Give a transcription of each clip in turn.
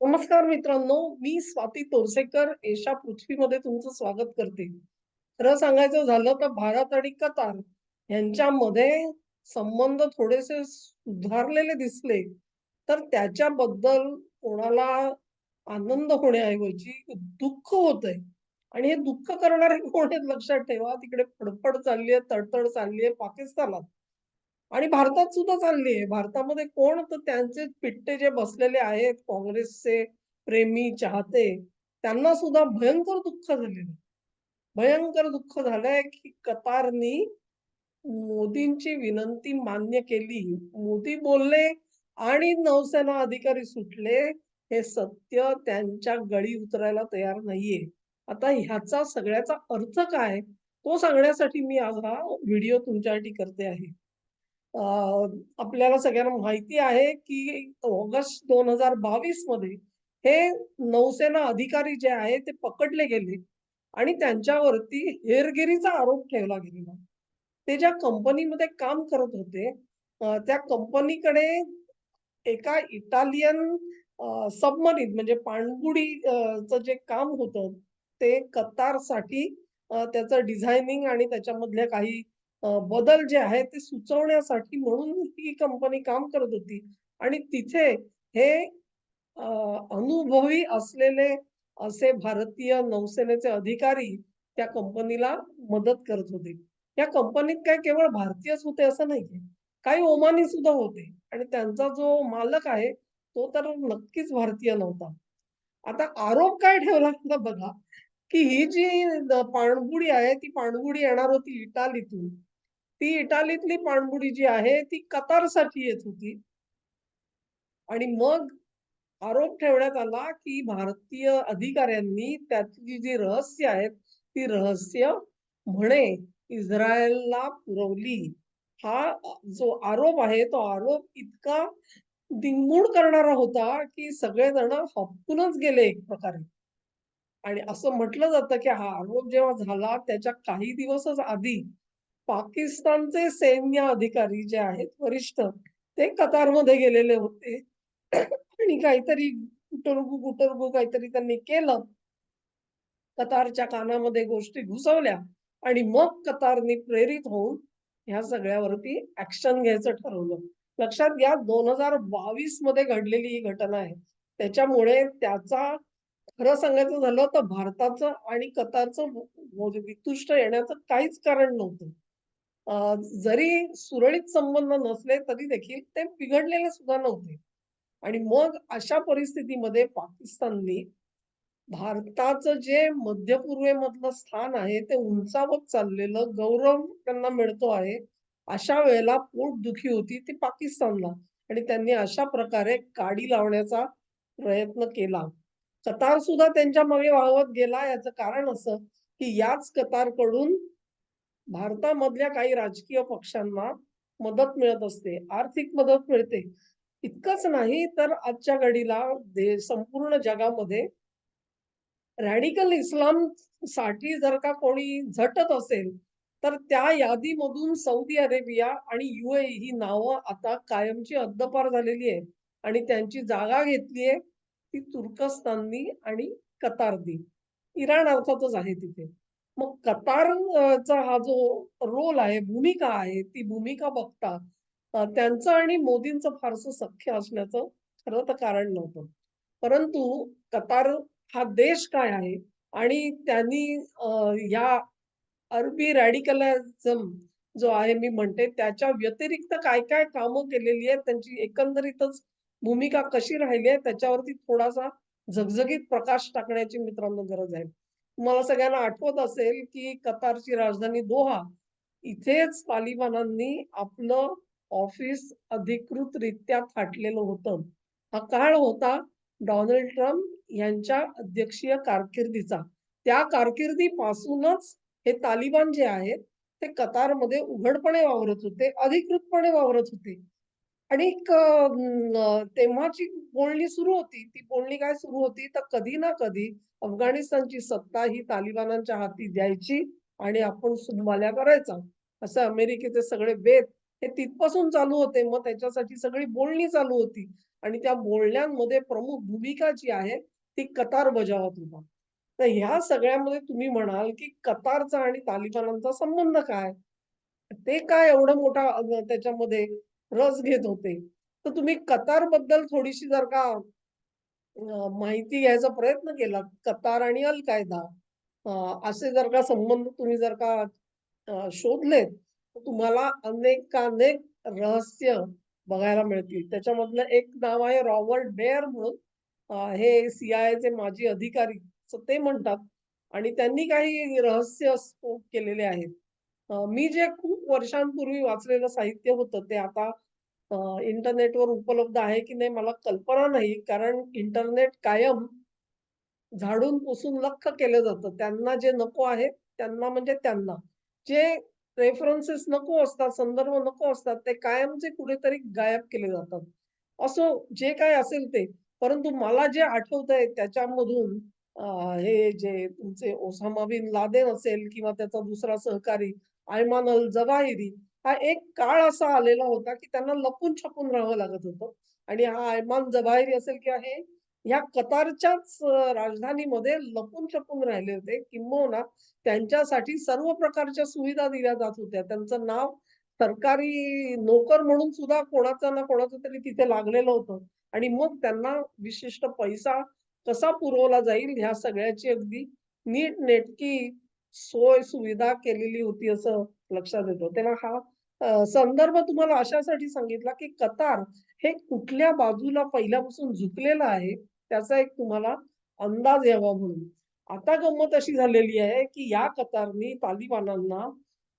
नमस्कार मित्रांनो मी स्वाती तोरसेकर एशा पृथ्वीमध्ये तुमचं स्वागत करते. खरं सांगायचं झालं तर भारत आणि कतार यांच्यामध्ये संबंध थोडेसे सुधारलेले दिसले. तर त्याच्याबद्दल कोणाला आनंद होण्याऐवजी दुःख होतंय. आणि हे दुःख करणारे कोण आहेत? लक्षात ठेवा तिकडे फडफड चालली आहे तडतड चालली आहे पाकिस्तानात. आणि भारतात सुद्धा चालली आहे. भारतामध्ये कोण तर त्यांचे पिट्टे जे बसलेले आहेत काँग्रेसचे प्रेमी चाहते त्यांना सुद्धा भयंकर दुःख झालेलं भयंकर दुःख झालंय की कतारनी मोदींची विनंती मान्य केली. मोदी बोलले आणि नौसेना अधिकारी सुटले. हे सत्य त्यांच्या गळी उतरायला तयार नाहीये. आता ह्याचा सगळ्याचा अर्थ काय? तो सांगण्यासाठी मी आज हा व्हिडिओ तुमच्यासाठी करते आहे. आपल्याला सगळ्यांना माहिती आहे की ऑगस्ट दोन हजार बावीसमध्ये हे नौसेना अधिकारी जे आहे ते पकडले गेले आणि त्यांच्यावरती हेरगिरीचा आरोप ठेवला गेलेला. ते ज्या कंपनीमध्ये काम करत होते त्या कंपनीकडे एका इटालियन सबमरीन म्हणजे पाणबुडी च जे काम होतं ते कतारसाठी त्याचं डिझायनिंग आणि त्याच्यामधल्या काही बदल जे आहे ते सुचवण्यासाठी म्हणून ही कंपनी काम करत होती आणि तिथे हे अनुभवी असलेले असे भारतीय नौसेनेचे अधिकारी त्या कंपनीला मदत करत होते. या कंपनीत काय केवळ भारतीयच होते असं नाहीये. काही ओमानी सुद्धा होते आणि त्यांचा जो मालक आहे तो तर नक्कीच भारतीय नव्हता. आता आरोप काय ठेवला बघा, की ही जी पाणबुडी आहे ती पाणबुडी येणार होती इटालीतून. ती इटालीतली पाणबुडी जी आहे ती कतारसाठी येत होती. आणि मग आरोप ठेवण्यात आला, की भारतीय अधिकाऱ्यांनी त्यातली जी रहस्य आहेत, ती रहस्य म्हणे इस्रायलला पुरवली. हा जो आरोप आहे, तो आरोप इतका दिंगूड करणारा होता, की सगळेजण हपूनच गेले एक प्रकारे. आणि असं म्हटलं जातं, की हा आरोप जेव्हा झाला त्याच्या काही दिवसच आधी पाकिस्तानचे सैन्य अधिकारी जे आहेत वरिष्ठ, ते कतारमध्ये गेलेले होते. आणि काहीतरी कुटरगू-कुटरगू काहीतरी त्यांनी केलं. कतारच्या कानामध्ये गोष्टी घुसवल्या आणि मग कतारने प्रेरित होऊन ह्या सगळ्यावरती ऍक्शन घ्यायचं ठरवलं. लक्षात घ्या 2022 मध्ये घडलेली ही घटना आहे. त्याच्यामुळे त्याचा खरं सांगायचं झालं तर भारताचं आणि कतारचं वितुष्ट येण्याचं काहीच कारण नव्हतं. जरी सुरळीत संबंध नसले तरी देखील ते बिघडलेले सुद्धा नव्हते. आणि मग अशा परिस्थितीमध्ये पाकिस्ताननी भारताचं जे मध्य पूर्वेमधलं स्थान आहे ते उंचावत चाललेलं गौरव त्यांना मिळतो आहे. अशा वेळेला पोटदुखी होती ती पाकिस्तानला आणि त्यांनी अशा प्रकारे काडी लावण्याचा प्रयत्न केला. कतार सुद्धा त्यांच्या मागे वाहवत गेला. याचं कारण असं, की याच कतारकडून भारतामधल्या काही राजकीय पक्षांना मदत मिळत असते, आर्थिक मदत मिळते. इतकंच नाही तर आजच्या घडीला दे संपूर्ण जगामध्ये रॅडिकल इस्लामसाठी जर का कोणी झटत असेल, तर त्या यादीमधून सौदी अरेबिया आणि यूएई ही नावं आता कायमची हद्दपार झालेली आहे आणि त्यांची जागा घेतली आहे ती तुर्कस्ताननी आणि कतारनी. इराण अर्थातच आहे तिथे. मग कतार चा हा जो रोल आहे, भूमिका आहे, ती भूमिका बघता त्यांचं आणि मोदींचं फारसं सख्य असण्याचं खरं तर कारण नव्हतं. परंतु कतार हा देश काय आहे आणि त्यांनी या अरबी रॅडिकलिझम जो आहे मी म्हणते त्याच्या व्यतिरिक्त काय-काय कामं केलेली आहेत, त्यांची एकंदरीतच भूमिका कशी राहिली आहे त्याच्यावरती थोडासा झगझगीत प्रकाश टाकण्याची मित्रांनो गरज आहे. तुम्हाला सगळ्यांना आठवत असेल, की कतारची राजधानी दोहा इथेच तालिबानांनी आपलं ऑफिस अधिकृतरित्या फाटलेलं होतं. हा काळ होता डोनाल्ड ट्रम्प यांच्या अध्यक्षीय कारकिर्दीचा. त्या कारकिर्दीपासूनच हे तालिबान जे आहेत, ते कतारमध्ये उघडपणे वावरत होते, अधिकृतपणे वावरत होते. आणि तेव्हाची बोलणी सुरू होती. ती बोलणी काय सुरू होती, तर कधी ना कधी अफगाणिस्तानची सत्ता ही तालिबानांच्या हाती द्यायची आणि आपण सुनवाल्या करायचा. असं अमेरिकेचे सगळे बेत हे तिथपासून चालू होते. मग त्याच्यासाठी सगळी बोलणी चालू होती. आणि त्या बोलण्यांमध्ये प्रमुख भूमिका जी आहे ती कतार बजावत होता. तर ह्या सगळ्यामध्ये तुम्ही म्हणाल, की कतारचा आणि तालिबानांचा संबंध काय? ते काय एवढं मोठा त्याच्यामध्ये रस घेत होते? तर तुम्ही कतारबद्दल थोडीशी जर का माहिती घ्यायचा प्रयत्न केलात, कतार आणि अल-कायदा असे जर का संबंध तुम्ही जर का शोधले शोधलेत, तर तुम्हाला अनेकानेक रहस्य बघायला मिळतील. त्याच्यामधलं एक नाव आहे रॉबर्ट बेअर म्हणून. हे सी-आय-एचे माजी अधिकारी ते म्हणतात आणि त्यांनी काही रहस्य स्फोट केलेले आहेत. मी जे खूप वर्षांपूर्वी वाचलेलं साहित्य होतं ते आता इंटरनेटवर उपलब्ध आहे की नाही मला कल्पना नाही. कारण इंटरनेट कायम झाडून पुसून लख केलं जातं. त्यांना जे नको आहे, त्यांना म्हणजे त्यांना. जे रेफरन्सेस नको असतात, संदर्भ नको असतात, ते कायमचे कुठेतरी गायब केले जातात. असो, जे काय असेल ते. परंतु मला जे आठवतंय त्याच्यामधून हे जे तुमचे ओसामा बिन लादेन असेल किंवा त्याचा दुसरा सहकारी आयमान अल जवाहिरी, हा एक काळ असा आलेला होता, की त्यांना लपून-छपून राहावं लागत होतं आणि हा आयमान जवाहिरी असेल किंवा हे ह्या कतारच्याच राजधानीमध्ये लपून-छपून राहिले होते. किंबहुना त्यांच्यासाठी सर्व प्रकारच्या सुविधा दिल्या जात होत्या. त्यांचं नाव सरकारी नोकर म्हणून सुद्धा कोणाचं ना कोणाचं तरी तिथे लागलेलं होतं आणि मग त्यांना विशिष्ट पैसा कसा पुरवला जाईल ह्या सगळ्याची अगदी नीटनेटकी सोय सुविधा केलेली होती असं लक्षात येतं. तेव्हा हा संदर्भ तुम्हाला अशासाठी सांगितला, की कतार हे कुठल्या बाजूला पहिल्यापासून झुकलेलं आहे, त्याचा एक तुम्हाला अंदाज यावा म्हणून. आता गंमत अशी झालेली आहे, की या कतारनी तालिबानांना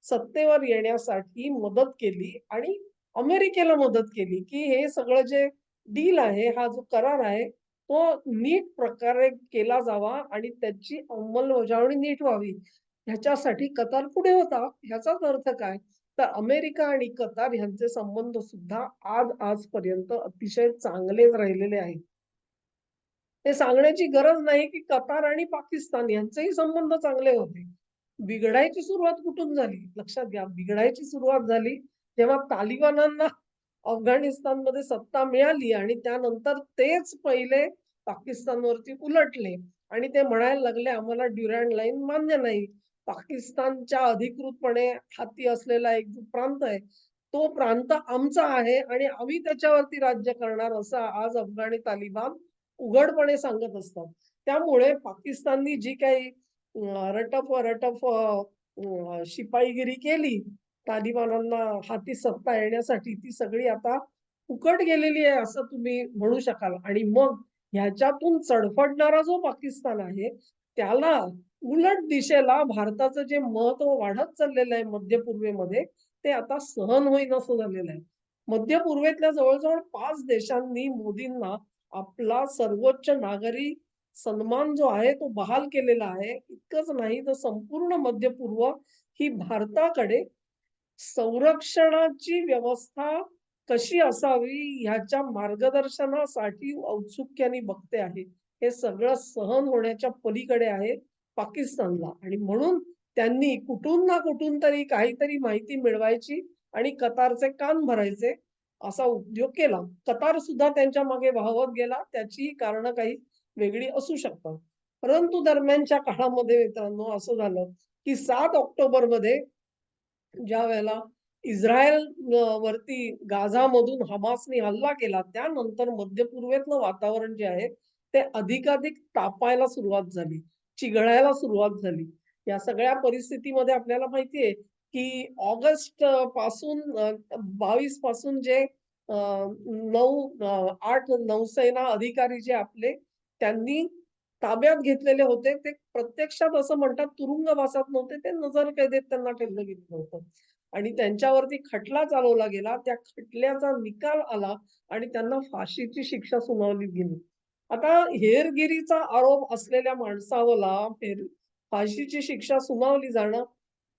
सत्तेवर येण्यासाठी मदत केली आणि अमेरिकेला मदत केली, की हे सगळं जे डील आहे, हा जो करार आहे, तो नीट प्रकारे केला जावा आणि त्याची अंमलबजावणी नीट व्हावी. ह्याच्यासाठी कतार पुढे होता. ह्याचाच अर्थ काय? तर अमेरिका आणि कतार यांचे संबंध सुद्धा आज आजपर्यंत अतिशय चांगलेच राहिलेले आहेत. हे सांगण्याची गरज नाही, की कतार आणि पाकिस्तान यांचेही संबंध चांगले होते. बिघडायची सुरुवात कुठून झाली? लक्षात घ्या, बिघडायची सुरुवात झाली तेव्हा तालिबानांना अफगाणिस्तानमध्ये सत्ता मिळाली आणि त्यानंतर तेच पहिले पाकिस्तानवरती उलटले आणि ते म्हणायला लागले, "आम्हाला ड्युरँड लाईन मान्य नाही." पाकिस्तानच्या अधिकृतपणे हाती असलेला एक जो प्रांत आहे, तो प्रांत आमचा आहे आणि आम्ही त्याच्यावरती राज्य करणार असं आज अफगाणी तालिबान उघडपणे सांगत असतात. त्यामुळे पाकिस्ताननी जी काही रटफ-रटफ शिपाईगिरी केली, तालिबानांना हाती सत्ता येण्यासाठी, ती सगळी आता फुकट गेलेली आहे असं तुम्ही म्हणू शकाल. आणि मग ह्याच्यातून चडफडणारा जो पाकिस्तान आहे, त्याला उलट दिशेला भारताचं जे महत्त्व वाढत चाललेलं आहे मध्य पूर्वेमध्ये, ते आता सहन होईनासं झालेलं आहे. मध्य पूर्वेतल्या जवळजवळ पाच देशांनी मोदींना आपला सर्वोच्च नागरी सन्मान जो आहे तो बहाल केलेला आहे. इतकंच नाही तर संपूर्ण मध्य पूर्व ही भारताकडे संरक्षणाची व्यवस्था कशी असावी ह्याच्या मार्गदर्शनासाठी औत्सुक्याने बघते आहे. हे सगळं सहन होण्याच्या पलीकडे आहे पाकिस्तानला आणि म्हणून त्यांनी कुठून ना कुठून तरी काहीतरी माहिती मिळवायची आणि कतारचे कान भरायचे असा उद्योग केला. कतार सुद्धा त्यांच्या मागे वाहवत गेला. त्याचीही कारण काही वेगळी असू शकतात. परंतु दरम्यानच्या काळामध्ये मित्रांनो असं झालं, की सात ऑक्टोबरमध्ये ज्या वेळेला इस्रायल वरती गाझामधून हमासने हल्ला केला, त्यानंतर मध्य पूर्वेतलं वातावरण जे आहे, ते अधिकाधिक तापायला सुरुवात झाली, चिघळायला सुरुवात झाली. या सगळ्या परिस्थितीमध्ये आपल्याला माहितीये की ऑगस्टपासून बावीसपासून जे नऊ आठ नौसेना अधिकारी जे आपले, त्यांनी ताब्यात घेतलेले होते, ते प्रत्यक्षात असं म्हणतात तुरुंगवासात नव्हते, ते नजरकैदेत त्यांना ठेवलं गेलं होतं. आणि त्यांच्यावरती खटला चालवला गेला. त्या खटल्याचा निकाल आला आणि त्यांना फाशीची शिक्षा सुनावली गेली. आता हेरगिरीचा आरोप असलेल्या माणसाला फाशीची शिक्षा सुनावली जाणं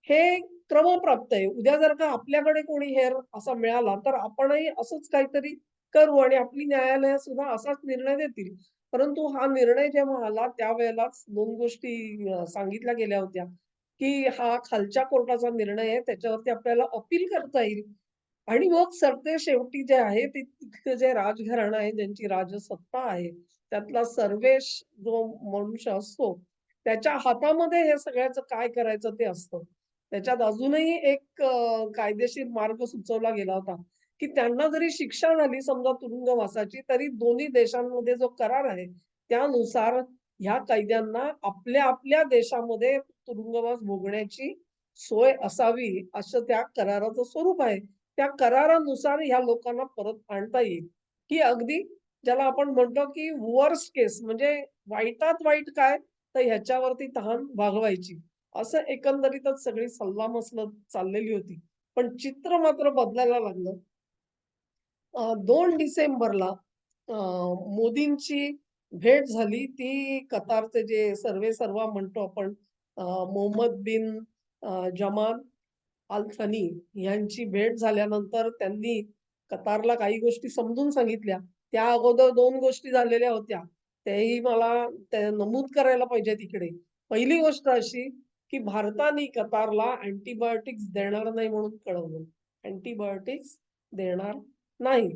हे क्रमप्राप्त आहे. उद्या जर का आपल्याकडे कोणी हेर असा मिळाला, तर आपणही असंच काहीतरी करू आणि आपली न्यायालय सुद्धा असाच निर्णय देतील. परंतु हा निर्णय जेव्हा आला त्यावेळेलाच दोन गोष्टी सांगितल्या गेल्या होत्या, की हा खालच्या कोर्टाचा निर्णय आहे, त्याच्यावरती आपल्याला अपील करता येईल. आणि मग सरते शेवटी जे आहे ते तिथलं जे राजघराणं आहे, ज्यांची राजसत्ता आहे, त्यातला सर्वेश जो मनुष्य असतो, त्याच्या हातामध्ये हे सगळ्याचं काय करायचं ते असतं. त्याच्यात अजूनही एक कायदेशीर मार्ग सुचवला गेला होता, की त्यांना जरी शिक्षा झाली समजा तुरुंगवासाची, तरी दोन्ही देशांमध्ये जो करार आहे, त्यानुसार ह्या कैद्यांना आपल्या आपल्या देशामध्ये तुरुंगवास भोगण्याची सोय असावी, असं त्या कराराचं स्वरूप आहे. त्या करारानुसार ह्या लोकांना परत आणता येईल, की अगदी ज्याला आपण म्हणतो, की वर्स केस म्हणजे वाईटात वाईट काय, तर ह्याच्यावरती तहान भागवायची. असं एकंदरीतच सगळी सल्लामसलत चाललेली होती. पण चित्र मात्र बदलायला लागलं. दोन डिसेंबरला मोदींची भेट झाली. ती कतारचे जे सर्वे सर्वा म्हणतो आपण मोहम्मद बिन जमान अल थनी यांची भेट झाल्यानंतर त्यांनी कतारला काही गोष्टी समजून सांगितल्या. त्या अगोदर दोन गोष्टी झालेल्या होत्या. त्याही मला ते नमूद करायला पाहिजे तिकडे पहिली गोष्ट अशी, की भारताने कतारला अँटीबायोटिक्स देणार नाही म्हणून कळवलं. अँटीबायोटिक्स देणार नाही.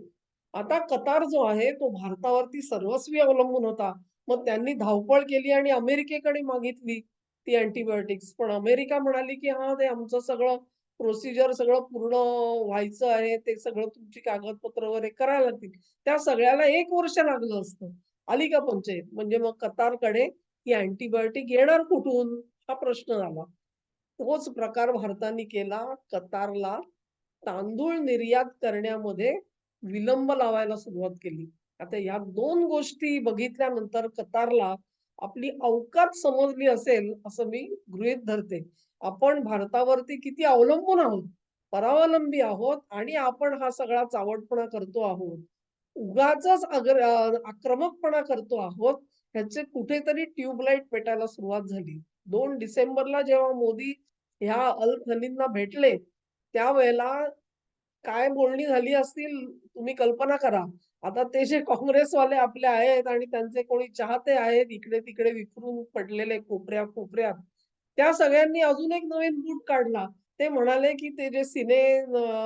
आता कतार जो आहे तो भारतावरती सर्वस्वी अवलंबून होता. मग त्यांनी धावपळ केली आणि अमेरिकेकडे मागितली ती अँटीबायोटिक्स पण अमेरिका म्हणाली, की हा ते आमचं सगळं प्रोसिजर सगळं पूर्ण व्हायचं आहे. ते सगळं तुमची कागदपत्र वगैरे करायला लागतील." त्या सगळ्याला एक वर्ष लागलं असतं. आली का पंचायत म्हणजे मग कतारकडे ही अँटीबायोटिक येणार कुठून? हा प्रश्न झाला. तोच प्रकार भारताने केला. कतारला तांदूळ निर्यात करण्यामध्ये विलंब लावायला सुरुवात केली. आता या दोन गोष्टी बघितल्यानंतर कतारला आपली अवकात समजली असेल, असं मी गृहीत धरते. आपण भारतावरती किती अवलंबून आहोत, परावलंबी आहोत आणि आपण हा सगळा चावटपणा करतो आहोत. उगाचच अग्र आक्रमकपणा करतो आहोत, ह्याचे कुठेतरी ट्यूबलाईट पेटायला सुरुवात झाली. दोन डिसेंबरला जेव्हा मोदी ह्या अल थनींना भेटले, त्यावेळेला काय बोलणी झाली असतील तुम्ही कल्पना करा. आता ते जे काँग्रेसवाले आपले आहेत आणि त्यांचे कोणी चाहते आहेत इकडे-तिकडे विखरून पडलेले कोपऱ्या-कोपऱ्यात, त्या सगळ्यांनी अजून एक नवीन बूट काढला. ते म्हणाले, की ते जे सिने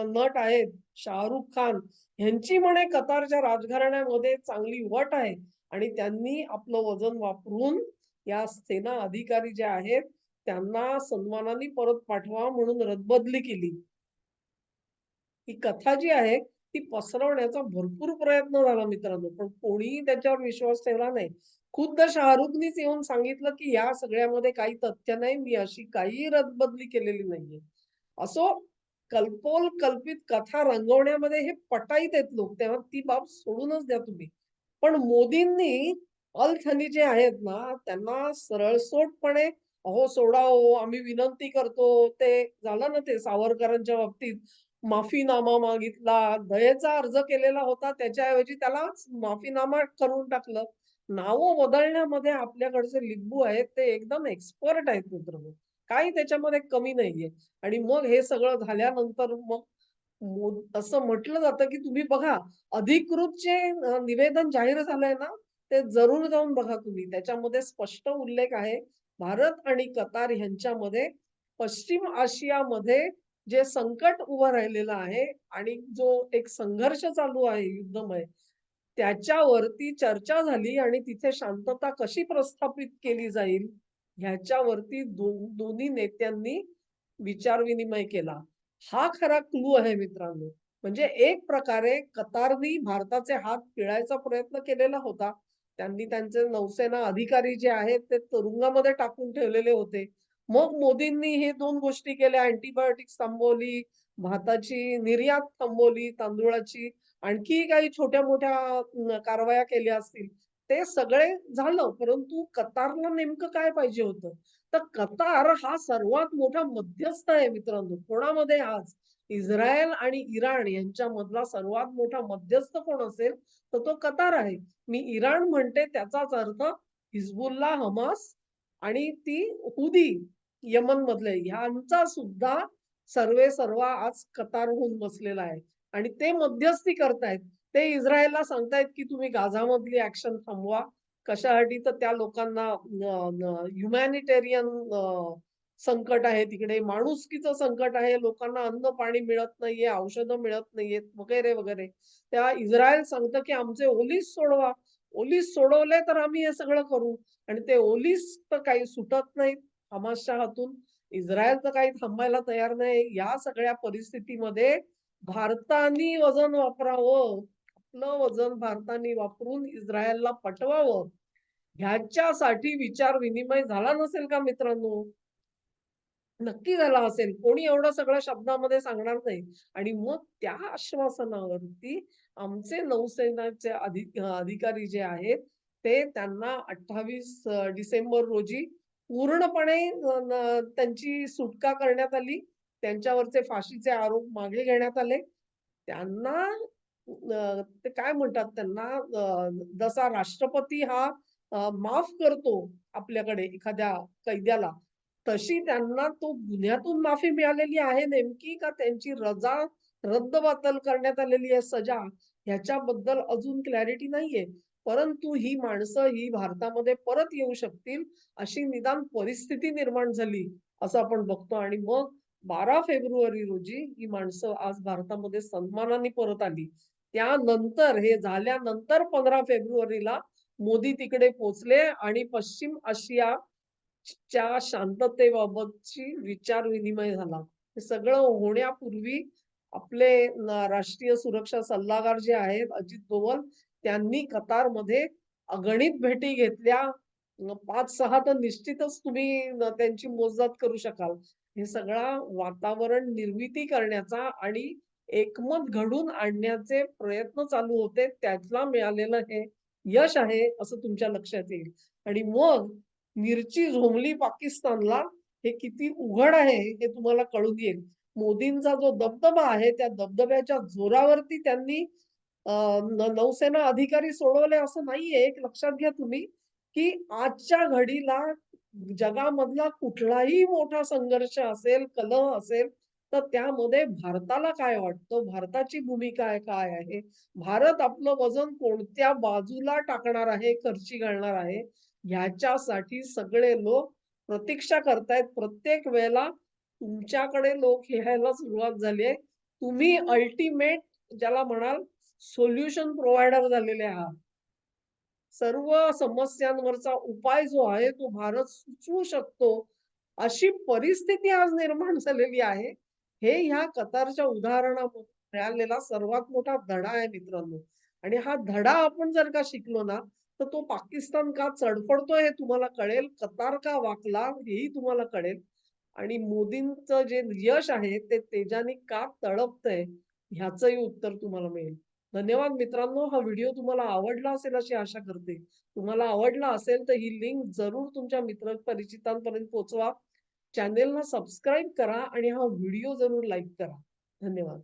नट आहेत शाहरुख खान ह्यांची म्हणे कतारच्या राजघराण्यामध्ये चांगली वट आहे आणि त्यांनी आपलं वजन वापरून या सेना अधिकारी जे आहेत, त्यांना सन्मानाने परत पाठवा म्हणून रदबदली केली. ही कथा जी आहे, ती पसरवण्याचा भरपूर प्रयत्न झाला मित्रांनो, पण कोणीही त्याच्यावर विश्वास ठेवला नाही. खुद्द शाहरुखनीच येऊन सांगितलं, की "या सगळ्यामध्ये काही तथ्य नाही. मी अशी काही रदबदली केलेली नाहीये." असो, कल्पोल कल्पित कथा रंगवण्यामध्ये हे पटाईत आहेत लोक, तेव्हा ती बाब सोडूनच द्या तुम्ही. पण मोदींनी अलथनी जे आहेत ना, त्यांना सरळसोटपणे, "अहो सोडा हो, आम्ही विनंती करतो." ते झालं ना ते सावरकरांच्या बाबतीत माफीनामा मागितला, दयेचा अर्ज केलेला होता, त्याच्याऐवजी त्याला माफीनामा करून टाकलं. नावं बदलण्यामध्ये आपल्याकडचे लिंबू आहेत, ते एकदम एक्सपर्ट आहेत मित्रांनो. काही त्याच्यामध्ये कमी नाहीये. आणि मग हे सगळं झाल्यानंतर मग असं म्हटलं जातं, की तुम्ही बघा अधिकृत जे निवेदन जाहीर झालंय ना, ते जरूर जाऊन बघा तुम्ही. त्याच्यामध्ये स्पष्ट उल्लेख आहे, भारत आणि कतार ह्यांच्यामध्ये पश्चिम आशियामध्ये जे संकट उभं राहिलेलं आहे आणि जो एक संघर्ष चालू आहे युद्धमय, त्याच्यावरती चर्चा झाली आणि तिथे शांतता कशी प्रस्थापित केली जाईल, ह्याच्यावरती दोन्ही नेत्यांनी विचार-विनिमय केला. हा खरा क्लू आहे मित्रांनो. म्हणजे एक प्रकारे कतारनी भारताचे हात पिळायचा प्रयत्न केलेला होता. त्यांनी त्यांचे नौसेना अधिकारी जे आहेत ते तुरुंगामध्ये टाकून ठेवलेले होते. मग मोदींनी हे दोन गोष्टी केल्या. अँटीबायोटिक्स थांबवली, भाताची निर्यात थांबवली, तांदूळाची. आणखी काही छोट्या-मोठ्या कारवाया केल्या असतील. ते सगळे झालं, परंतु कतारला नेमकं काय पाहिजे होतं? तर कतार हा सर्वात मोठा मध्यस्थ आहे मित्रांनो. कोणामध्ये आज? इस्रायल आणि इराण यांच्यामधला सर्वात मोठा मध्यस्थ कोण असेल, तर तो कतार आहे. मी इराण म्हणते त्याचाच अर्थ हिजबुल्ला हमास आणि ती हुदी यमन मधले ह्यांचा सुद्धा सर्वे सर्वा आज कतारहून बसलेला आहे आणि ते मध्यस्थी करतायत. ते इस्रायलला सांगतायत, की तुम्ही गाझामधली ऍक्शन थांबवा. कशासाठी? तर त्या लोकांना ह्युमॅनिटेरियन संकट आहे तिकडे, माणुसकीचं संकट आहे, लोकांना अन्न-पाणी मिळत नाहीये, औषधं मिळत नाहीयेत, वगैरे, वगैरे. त्या इस्रायल सांगतं, की आमचे ओलीस सोडवा. ओलीस सोडवले तर आम्ही हे सगळं करू आणि ते ओलीस तर काही सुटत नाहीत हमासच्या हातून. इस्रायल तर काही थांबायला तयार नाही. या सगळ्या परिस्थितीमध्ये भारताने वजन वापरावं. आपलं वजन भारताने वापरून इस्रायलला पटवावं. ह्याच्यासाठी विचार-विनिमय झाला नसेल का मित्रांनो? नक्की झाला असेल. कोणी एवढं सगळं शब्दामध्ये सांगणार नाही आणि मग त्या आश्वासनावरती आमचे नौसेनाचे अधिकारी जे आहेत, ते त्यांना अठ्ठावीस डिसेंबर रोजी पूर्णपणे त्यांची सुटका करण्यात आली. त्यांच्यावरचे फाशीचे आरोप मागे घेण्यात आले. त्यांना ते काय म्हणतात त्यांना जसा राष्ट्रपती हा माफ करतो आपल्याकडे एखाद्या कैद्याला, तशी त्यांना तो गुन्ह्यातून माफी मिळालेली आहे नेमकी का त्यांची रजा रद्दबातल करण्यात आलेली आहे सजा, ह्याच्याबद्दल अजून क्लॅरिटी नाहीये. परंतु ही माणसं ही भारतामध्ये परत येऊ शकतील, अशी निदान परिस्थिती निर्माण झाली, असं आपण बघतो आणि मग 12 फेब्रुवारी रोजी ही माणसं आज भारतामध्ये सन्मानाने परत आली. त्यानंतर हे झाल्यानंतर 15 फेब्रुवारीला मोदी तिकडे पोहोचले आणि पश्चिम आशिया च्या शांततेबाबतची विचार-विनिमय झाला. हे सगळं होण्यापूर्वी आपले राष्ट्रीय सुरक्षा सल्लागार जे आहेत अजित दोवल त्यांनी कतारमध्ये अगणित भेटी घेतल्या. पाच सहा तर निश्चितच तुम्ही त्यांची मोजदात करू शकाल. हे सगळा वातावरण निर्मिती करण्याचा आणि एकमत घडून आणण्याचे प्रयत्न चालू होते. त्यातला मिळालेलं हे यश आहे, असं तुमच्या लक्षात येईल. आणि मग मिरची झोमली पाकिस्तानला, हे किती उघड आहे, हे तुम्हाला कळून येईल. मोदींचा जो दबदबा आहे, त्या दबदब्याच्या जोरावरती त्यांनी नौसेना अधिकारी सोडवले असं नाहीये. एक लक्षात घ्या तुम्ही, की आजच्या घडीला जगामधला कुठलाही मोठा संघर्ष असेल, कलह असेल, तर त्यामध्ये भारताला काय वाटतं, भारताची भूमिका काय आहे, भारत आपलं वजन कोणत्या बाजूला टाकणार आहे, खर्ची घालणार आहे, ह्याच्यासाठी सगळे लोक प्रतीक्षा करतायत. प्रत्येक वेळेला तुमच्याकडे लोक यायला सुरुवात झाली आहे. तुम्ही अल्टिमेट ज्याला म्हणाल सोल्युशन प्रोव्हायडर झालेले आहात. सर्व समस्यांवरचा उपाय जो आहे, तो भारत सुचवू शकतो. अशी परिस्थिती आज निर्माण झालेली आहे. हे ह्या कतारच्या उदाहरणामधून मिळालेला सर्वात मोठा धडा आहे मित्रांनो. आणि हा धडा आपण जर का शिकलो ना, तर तो पाकिस्तान का चडपडतोय हे तुम्हाला कळेल. कतार का वाकला हेही तुम्हाला कळेल. आणि मोदींचं जे यश आहे, ते तेजाने का तळपतंय, ह्याचंही उत्तर तुम्हाला मिळेल. धन्यवाद मित्रांनो. हा व्हिडिओ तुम्हाला आवडला असेल अशी आशा करते. तुम्हाला आवडला असेल तर ही लिंक जरूर तुमच्या मित्र परिचितांपर्यंत पोहोचवा. चॅनेलला सबस्क्राईब करा आणि हा व्हिडिओ जरूर लाईक करा. धन्यवाद.